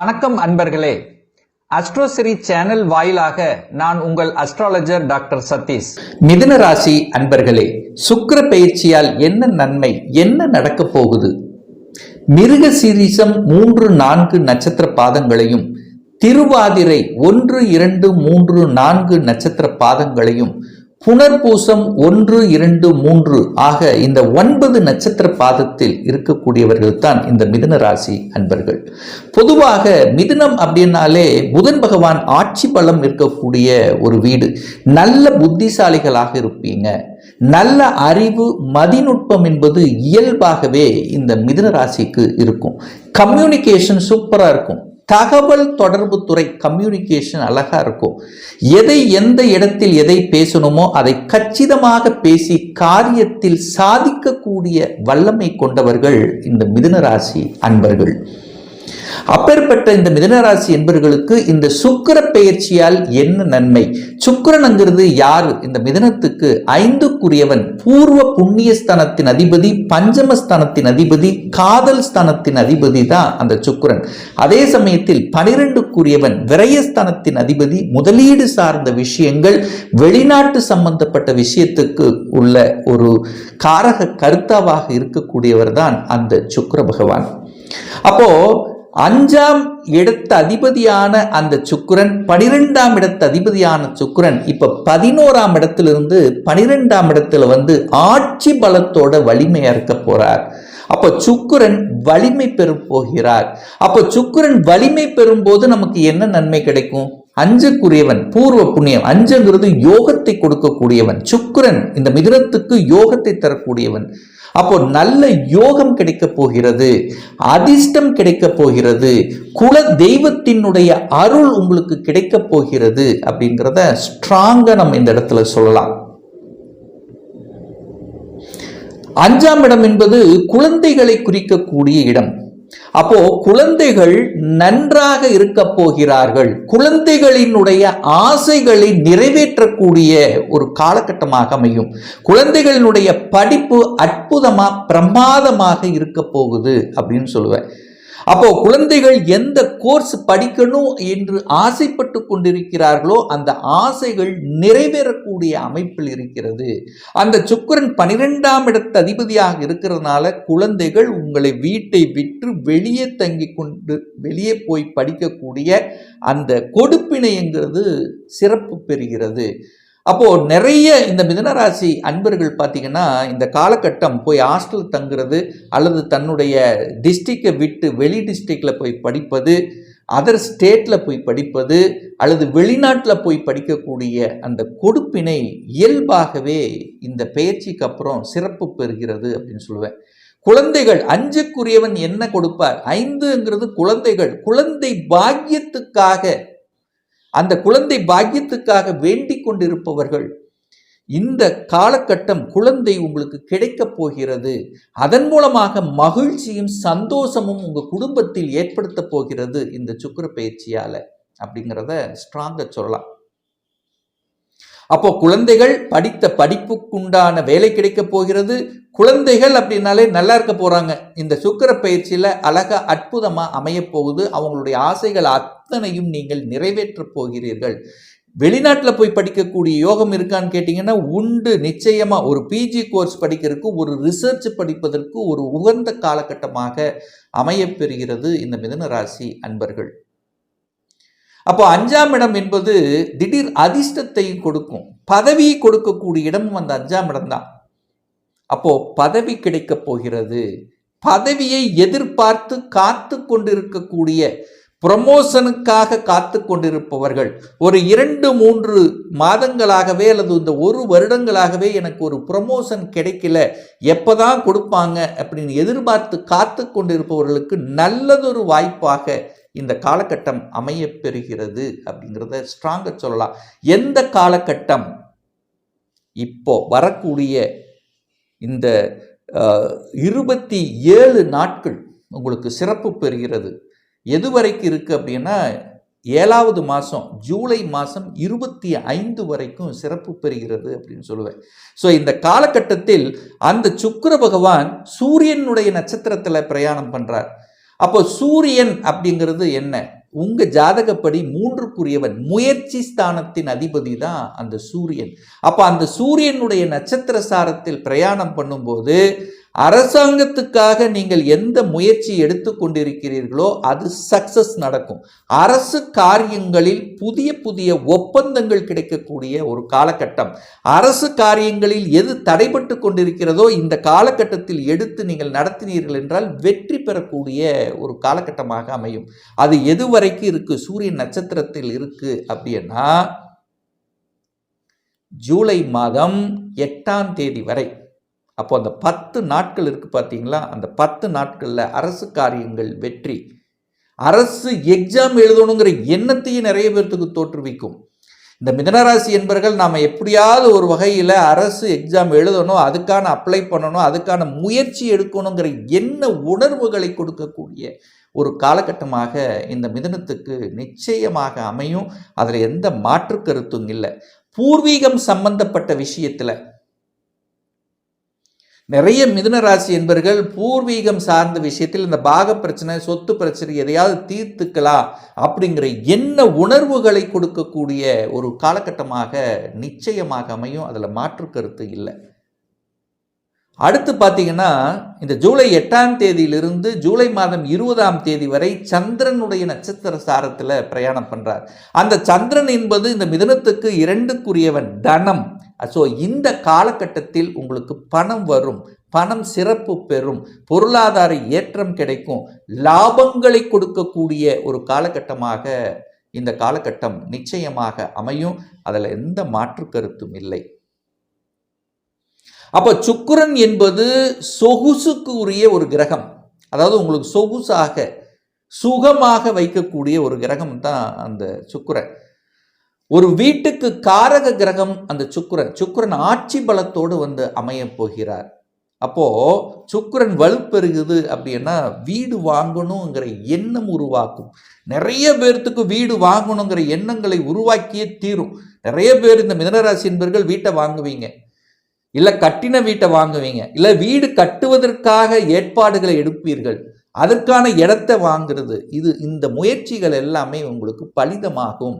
வணக்கம் அன்பர்களே. அஸ்ட்ரோசிரி சேனல் வாயிலாக நான் உங்கள் அஸ்ட்ராலஜர் டாக்டர் சதீஷ். மிதுன ராசி அன்பர்களே சுக்கர பயிற்சியால் என்ன நன்மை என்ன நடக்கப் போகுது? மிருக சீரிசம் மூன்று நான்கு நட்சத்திர பாதங்களையும் திருவாதிரை ஒன்று இரண்டு மூன்று நான்கு நட்சத்திர பாதங்களையும் புனர்பூசம் ஒன்று இரண்டு மூன்று ஆக இந்த ஒன்பது நட்சத்திர பாதத்தில் இருக்கக்கூடியவர்கள் தான் இந்த மிதுன ராசி அன்பர்கள். பொதுவாக மிதுனம் அப்படின்னாலே புதன் பகவான் ஆட்சி பலம் இருக்கக்கூடிய ஒரு வீடு. நல்ல புத்திசாலிகளாக இருப்பீங்க. நல்ல அறிவு மதிநுட்பம் என்பது இயல்பாகவே இந்த மிதுன ராசிக்கு இருக்கும். கம்யூனிகேஷன் சூப்பராக இருக்கும். தகவல் தொடர்பு துறை கம்யூனிகேஷன் அழகா இருக்கும். எதை எந்த இடத்தில் எதை பேசணுமோ அதை கச்சிதமாக பேசி காரியத்தில் சாதிக்கக்கூடிய வல்லமை கொண்டவர்கள் இந்த மிதுன ராசி அன்பர்கள். அப்பேற்பட்ட இந்த மிதனராசி என்பவர்களுக்கு இந்த சுக்கிர பெயர்ச்சியால் என்ன நன்மை? சுக்கிரனுங்கிறது யார்? இந்த மிதனத்துக்கு ஐந்துக்குரியவன் பூர்வ புண்ணிய ஸ்தானத்தின் அதிபதி பஞ்சமஸ்தானத்தின் அதிபதி காதல் ஸ்தானத்தின் அதிபதி தான் அந்த சுக்கரன். அதே சமயத்தில் பனிரெண்டுக்குரியவன் விரயஸ்தானத்தின் அதிபதி முதலீடு சார்ந்த விஷயங்கள் வெளிநாட்டு சம்பந்தப்பட்ட விஷயத்துக்கு உள்ள ஒரு காரக கருத்தாவாக இருக்கக்கூடியவர் தான் அந்த சுக்கர பகவான். அப்போ அஞ்சாம் இடத்து அதிபதியான அந்த சுக்கிரன் பனிரெண்டாம் இடத்து அதிபதியான சுக்கிரன் இப்ப பதினோராம் இடத்திலிருந்து பனிரெண்டாம் இடத்துல வந்து ஆட்சி பலத்தோட வலிமையா இருக்க போறார். அப்போ சுக்குரன் வலிமை பெறும் போகிறார். அப்போ சுக்குரன் வலிமை பெறும்போது நமக்கு என்ன நன்மை கிடைக்கும்? அஞ்சுக்குரியவன் பூர்வ புண்ணியம். அஞ்சுங்கிறது யோகத்தை கொடுக்கக்கூடியவன். சுக்கிரன் இந்த மிதுனத்துக்கு யோகத்தை தரக்கூடியவன். அப்போ நல்ல யோகம் கிடைக்க போகிறது. அதிர்ஷ்டம் கிடைக்க போகிறது. குல தெய்வத்தினுடைய அருள் உங்களுக்கு கிடைக்க போகிறது அப்படிங்கிறத ஸ்ட்ராங்காக நம்ம இந்த இடத்துல சொல்லலாம். அஞ்சாம் இடம் என்பது குழந்தைகளை குறிக்கக்கூடிய இடம். அப்போ குழந்தைகள் நன்றாக இருக்க போகிறார்கள். குழந்தைகளினுடைய ஆசைகளை நிறைவேற்றக்கூடிய ஒரு காலகட்டமாக அமையும். குழந்தைகளினுடைய படிப்பு அற்புதமா பிரமாதமாக இருக்க போகுது அப்படின்னு சொல்லுவேன். அப்போ குழந்தைகள் எந்த கோர்ஸ் படிக்கணும் என்று ஆசைப்பட்டு கொண்டிருக்கிறார்களோ அந்த ஆசைகள் நிறைவேறக்கூடிய அமைப்பில் இருக்கிறது. அந்த சுக்கரன் பனிரெண்டாம் இடத்து அதிபதியாக இருக்கிறதுனால குழந்தைகள் உங்களை வீட்டை விற்று வெளியே தங்கி கொண்டு வெளியே போய் படிக்கக்கூடிய அந்த கொடுப்பினைங்கிறது சிறப்பு பெறுகிறது. அப்போது நிறைய இந்த மிதனராசி அன்பர்கள் பார்த்தீங்கன்னா இந்த காலகட்டம் போய் ஹாஸ்டல் தங்குறது அல்லது தன்னுடைய டிஸ்ட்ரிக்டை விட்டு வெளி டிஸ்ட்ரிக்டில் போய் படிப்பது அதர் ஸ்டேட்டில் போய் படிப்பது அல்லது வெளிநாட்டில் போய் படிக்கக்கூடிய அந்த கொடுப்பினை இயல்பாகவே இந்த பயிற்சிக்கு அப்புறம் சிறப்பு பெறுகிறது அப்படின்னு சொல்லுவேன். குழந்தைகள் அஞ்சுக்குரியவன் என்ன கொடுப்பார்? ஐந்துங்கிறது குழந்தைகள். குழந்தை பாக்கியத்துக்காக அந்த குழந்தை பாக்கியத்துக்காக வேண்டிக் கொண்டிருப்பவர்கள் இந்த காலகட்டம் குழந்தை உங்களுக்கு கிடைக்கப் போகிறது. அதன் மூலமாக மகிழ்ச்சியும் சந்தோஷமும் உங்கள் குடும்பத்தில் ஏற்படுத்த போகிறது இந்த சுக்கர பயிற்சியால் அப்படிங்கிறத ஸ்ட்ராங்காக சொல்லலாம். அப்போ குழந்தைகள் படித்த படிப்புக்குண்டான வேலை கிடைக்கப் போகிறது. குழந்தைகள் அப்படின்னாலே நல்லா இருக்க போகிறாங்க இந்த சுக்கர பயிற்சியில் அழகா அற்புதமாக அமைய போகுது. அவங்களுடைய ஆசைகள் அத்தனையும் நீங்கள் நிறைவேற்றப் போகிறீர்கள். வெளிநாட்டில் போய் படிக்கக்கூடிய யோகம் இருக்கான்னு கேட்டிங்கன்னா உண்டு நிச்சயமாக ஒரு பிஜி கோர்ஸ் படிக்கிறதுக்கு ஒரு ரிசர்ச் படிப்பதற்கு ஒரு உகந்த காலகட்டமாக அமையப்பெறுகிறது இந்த மிதன ராசி அன்பர்கள். அப்போ அஞ்சாம் இடம் என்பது திடீர் அதிர்ஷ்டத்தையும் கொடுக்கும். பதவியை கொடுக்கக்கூடிய இடமும் அந்த அஞ்சாம் இடம் தான். அப்போ பதவி கிடைக்க போகிறது. பதவியை எதிர்பார்த்து காத்து கொண்டிருக்கக்கூடிய ப்ரமோஷனுக்காக காத்து கொண்டிருப்பவர்கள் ஒரு இரண்டு மூன்று மாதங்களாகவே அல்லது இந்த ஒரு வருடங்களாகவே எனக்கு ஒரு ப்ரமோஷன் கிடைக்கல எப்போதான் கொடுப்பாங்க அப்படின்னு எதிர்பார்த்து காத்து கொண்டிருப்பவர்களுக்கு நல்லதொரு வாய்ப்பாக இந்த காலகட்டம் அமைய பெறுகிறது அப்படிங்கிறத ஸ்ட்ராங்காக சொல்லலாம். எந்த காலகட்டம்? இப்போ வரக்கூடிய இந்த இருபத்தி ஏழு நாட்கள் உங்களுக்கு சிறப்பு பெறுகிறது. எது வரைக்கும் இருக்குது அப்படின்னா ஏழாவது மாதம் ஜூலை மாதம் இருபத்தி ஐந்து வரைக்கும் சிறப்பு பெறுகிறது அப்படின்னு சொல்லுவேன். ஸோ இந்த காலகட்டத்தில் அந்த சுக்கர பகவான் சூரியனுடைய நட்சத்திரத்தில் பிரயாணம் பண்ணுறார் அப்போ சூரியன் அப்படிங்கிறது என்ன? உங்க ஜாதகப்படி மூன்றுக்குரியவன் முயற்சி ஸ்தானத்தின் அதிபதி தான் அந்த சூரியன். அப்ப அந்த சூரியனுடைய நட்சத்திர சாரத்தில் பிரயாணம் பண்ணும்போது அரசாங்கத்துக்காக நீங்கள் எந்த முயற்சி எடுத்துக்கொண்டிருக்கிறீர்களோ அது சக்சஸ் நடக்கும். அரசு காரியங்களில் புதிய புதிய ஒப்பந்தங்கள் கிடைக்கக்கூடிய ஒரு காலகட்டம். அரசு காரியங்களில் எது தடைபட்டு கொண்டிருக்கிறதோ இந்த காலகட்டத்தில் எடுத்து நீங்கள் நடத்தினீர்கள் என்றால் வெற்றி பெறக்கூடிய ஒரு காலகட்டமாக அமையும். அது எது வரைக்கும் இருக்கு? சூரியன் நட்சத்திரத்தில் இருக்கு அப்படின்னா ஜூலை மாதம் எட்டாம் தேதி வரை. அப்போ அந்த பத்து நாட்கள் இருக்குது பார்த்தீங்களா? அந்த பத்து நாட்களில் அரசு காரியங்கள் வெற்றி. அரசு எக்ஸாம் எழுதணுங்கிற எண்ணத்தையும் நிறைய பேர்த்துக்கு தோற்றுவிக்கும். இந்த மிதனராசி என்பர்கள் நாம் எப்படியாவது ஒரு வகையில் அரசு எக்ஸாம் எழுதணும் அதுக்கான அப்ளை பண்ணணும் அதுக்கான முயற்சி எடுக்கணுங்கிற என்ன உணர்வுகளை கொடுக்கக்கூடிய ஒரு காலகட்டமாக இந்த மிதனத்துக்கு நிச்சயமாக அமையும். அதில் எந்த மாற்று கருத்தும் இல்லை. பூர்வீகம் சம்பந்தப்பட்ட விஷயத்தில் நிறைய மிதுன ராசி என்பர்கள் பூர்வீகம் சார்ந்த விஷயத்தில் இந்த பாக பிரச்சனை சொத்து பிரச்சனை எதையாவது தீர்த்துக்கலாம் அப்படிங்கிற என்ன உணர்வுகளை கொடுக்கக்கூடிய ஒரு காலகட்டமாக நிச்சயமாக அமையும். அதில் மாற்று கருத்து இல்லை. அடுத்து பார்த்தீங்கன்னா இந்த ஜூலை எட்டாம் தேதியிலிருந்து ஜூலை மாதம் இருபதாம் தேதி வரை சந்திரனுடைய நட்சத்திர சாரத்தில் பிரயாணம் பண்ணுறார் அந்த சந்திரன் என்பது இந்த மிதனத்துக்கு இரண்டுக்குரியவன் தனம். ஸோ இந்த காலகட்டத்தில் உங்களுக்கு பணம் வரும். பணம் சிறப்பு பெறும். பொருளாதார ஏற்றம் கிடைக்கும். லாபங்களை கொடுக்கக்கூடிய ஒரு காலகட்டமாக இந்த காலகட்டம் நிச்சயமாக அமையும். அதில் எந்த மாற்று கருத்தும் இல்லை. அப்போ சுக்கரன் என்பது சொகுசுக்கு உரிய ஒரு கிரகம். அதாவது உங்களுக்கு சொகுசாக சுகமாக வைக்கக்கூடிய ஒரு கிரகம் தான் அந்த சுக்கரன். ஒரு வீட்டுக்கு காரக கிரகம் அந்த சுக்கிரன். சுக்கிரன் ஆட்சி பலத்தோடு வந்து அமைய போகிறார். அப்போ சுக்கிரன் வலுப்பெறுகுது அப்படின்னா வீடு வாங்கணுங்கிற எண்ணம் உருவாக்கும். நிறைய பேர்த்துக்கு வீடு வாங்கணுங்கிற எண்ணங்களை உருவாக்கியே தீரும். நிறைய பேர் இந்த மிதனராசி என்பர்கள் வீட்டை வாங்குவீங்க. இல்லை கட்டின வீட்டை வாங்குவீங்க. இல்லை வீடு கட்டுவதற்காக ஏற்பாடுகளை எடுப்பீர்கள். அதற்கான இடத்தை வாங்குறது. இது இந்த முயற்சிகள் எல்லாமே உங்களுக்கு பலிதமாகும்.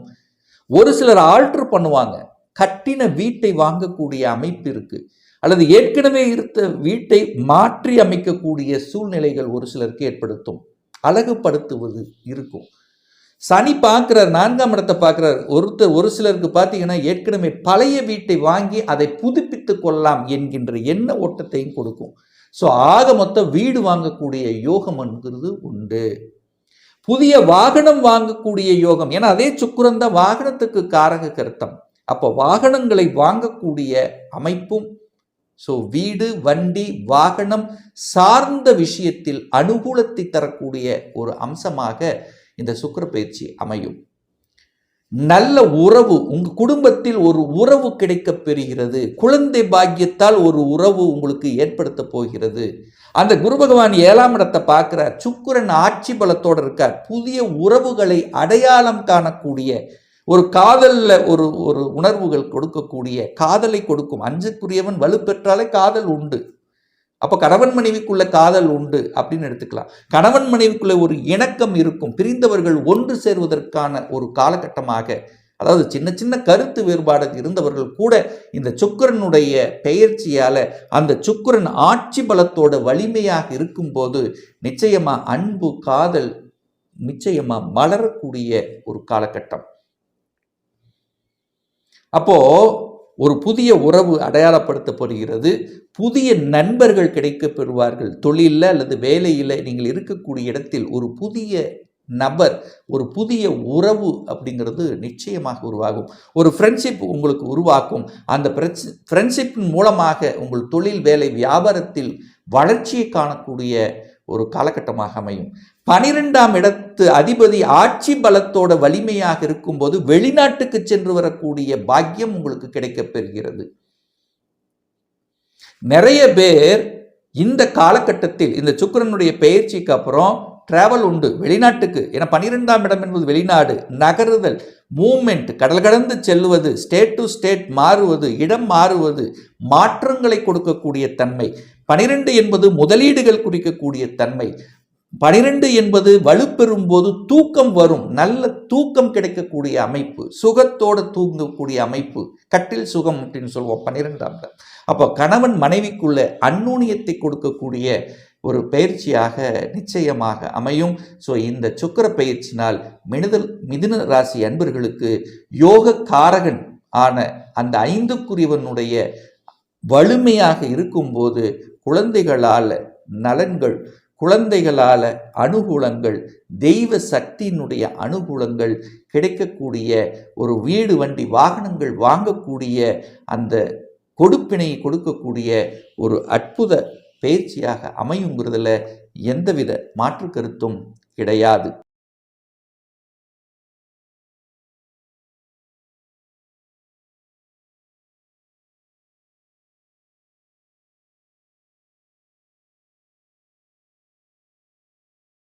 ஒரு சிலர் ஆல்ட்ரு பண்ணுவாங்க. கட்டின வீட்டை வாங்கக்கூடிய அமைப்பு இருக்கு. அல்லது ஏற்கனவே இருந்த வீட்டை மாற்றி அமைக்கக்கூடிய சூழ்நிலைகள் ஒரு சிலருக்கு ஏற்படுத்தும். அழகுபடுத்துவது இருக்கும். சனி பார்க்குறார் நான்காம் இடத்தை பார்க்குறார். ஒருத்தர் ஒரு சிலருக்கு பார்த்தீங்கன்னா ஏற்கனவே பழைய வீட்டை வாங்கி அதை புதுப்பித்து கொள்ளலாம் என்கின்ற எண்ண ஓட்டத்தையும் கொடுக்கும். ஸோ ஆக மொத்தம் வீடு வாங்கக்கூடிய யோகம் என்கிறது உண்டு. புதிய வாகனம் வாங்கக்கூடிய யோகம். ஏன்னா அதே சுக்குரந்த வாகனத்துக்கு காரக கருத்தம். அப்போ வாகனங்களை வாங்கக்கூடிய அமைப்பும் ஸோ வீடு வண்டி வாகனம் சார்ந்த விஷயத்தில் அனுகூலத்தை தரக்கூடிய ஒரு அம்சமாக இந்த சுக்கர பயிற்சி அமையும். நல்ல உறவு உங்கள் குடும்பத்தில் ஒரு உறவு கிடைக்க பெறுகிறது. குழந்தை பாக்கியத்தால் ஒரு உறவு உங்களுக்கு ஏற்படுத்த போகிறது. அந்த குரு பகவான் ஏழாம் இடத்தை பார்க்குறார். சுக்குரன் ஆட்சி பலத்தோடு இருக்கார். புதிய உறவுகளை அடையாளம் காணக்கூடிய ஒரு காதலில் ஒரு ஒரு உணர்வுகள் கொடுக்கக்கூடிய காதலை கொடுக்கும். அஞ்சுக்குரியவன் வலுப்பெற்றாலே காதல் உண்டு. அப்போ கணவன் மனைவிக்குள்ள காதல் உண்டு அப்படின்னு எடுத்துக்கலாம். கணவன் மனைவிக்குள்ள ஒரு இணக்கம் இருக்கும். பிரிந்தவர்கள் ஒன்று சேர்வதற்கான ஒரு காலகட்டமாக அதாவது சின்ன சின்ன கருத்து வேறுபாடு இருந்தவர்கள் கூட இந்த சுக்கரனுடைய பெயர்ச்சியால அந்த சுக்கரன் ஆட்சி பலத்தோட வலிமையாக இருக்கும்போது நிச்சயமா அன்பு காதல் நிச்சயமா மலரக்கூடிய ஒரு காலகட்டம். அப்போ ஒரு புதிய உறவு அடையாளப்படுத்தப்படுகிறது. புதிய நண்பர்கள் கிடைக்க பெறுவார்கள் தொழிலில் அல்லது வேலையில் நீங்கள் இருக்கக்கூடிய இடத்தில் ஒரு புதிய நபர் ஒரு புதிய உறவு அப்படிங்கிறது நிச்சயமாக உருவாகும். ஒரு ஃப்ரெண்ட்ஷிப் உங்களுக்கு உருவாக்கும். அந்த ஃப்ரெண்ட்ஷிப்பின் மூலமாக உங்கள் தொழில் வேலை வியாபாரத்தில் வளர்ச்சியை காணக்கூடிய ஒரு காலகட்டமாக அமையும். பனிரெண்டாம் இடத்து அதிபதி ஆட்சி பலத்தோட வலிமையாக இருக்கும்போது வெளிநாட்டுக்கு சென்று வரக்கூடிய பாக்கியம் உங்களுக்கு கிடைக்கப் பெறுகிறது. நிறைய பேர் இந்த காலகட்டத்தில் இந்த சுக்கரனுடைய பயிற்சிக்கு அப்புறம் டிராவல் உண்டு வெளிநாட்டுக்கு. ஏன்னா பனிரெண்டாம் இடம் என்பது வெளிநாடு நகருதல் மூமெண்ட் கடல் கடந்து செல்வது ஸ்டேட் டு ஸ்டேட் மாறுவது இடம் மாறுவது மாற்றங்களை கொடுக்கக்கூடிய தன்மை. பனிரெண்டு என்பது முதலீடுகள் குறிக்கக்கூடிய தன்மை. பனிரெண்டு என்பது வலுப்பெறும் போது தூக்கம் வரும். நல்ல தூக்கம் கிடைக்கக்கூடிய அமைப்பு சுகத்தோட தூங்கக்கூடிய அமைப்பு. கட்டில் சுகம் அப்படின்னு சொல்லுவோம் பன்னிரெண்டாம் இடம். அப்போ கணவன் மனைவிக்குள்ள அந்நூனியத்தை கொடுக்கக்கூடிய ஒரு பயிற்சியாக நிச்சயமாக அமையும். ஸோ இந்த சுக்கிர பயிற்சினால் மினிதல் மிதுன ராசி அன்பர்களுக்கு யோக காரகன் ஆன அந்த ஐந்துக்குரியவனுடைய வலிமையாக இருக்கும்போது குழந்தைகளால் நலன்கள் குழந்தைகளால் அனுகூலங்கள் தெய்வ சக்தியினுடைய அனுகூலங்கள் கிடைக்கக்கூடிய ஒரு வீடு வண்டி வாகனங்கள் வாங்கக்கூடிய அந்த கொடுப்பினை கொடுக்கக்கூடிய ஒரு அற்புத பயிற்சியாக அமையுங்கிறதுல எந்தவித மாற்று கருத்தும் கிடையாது.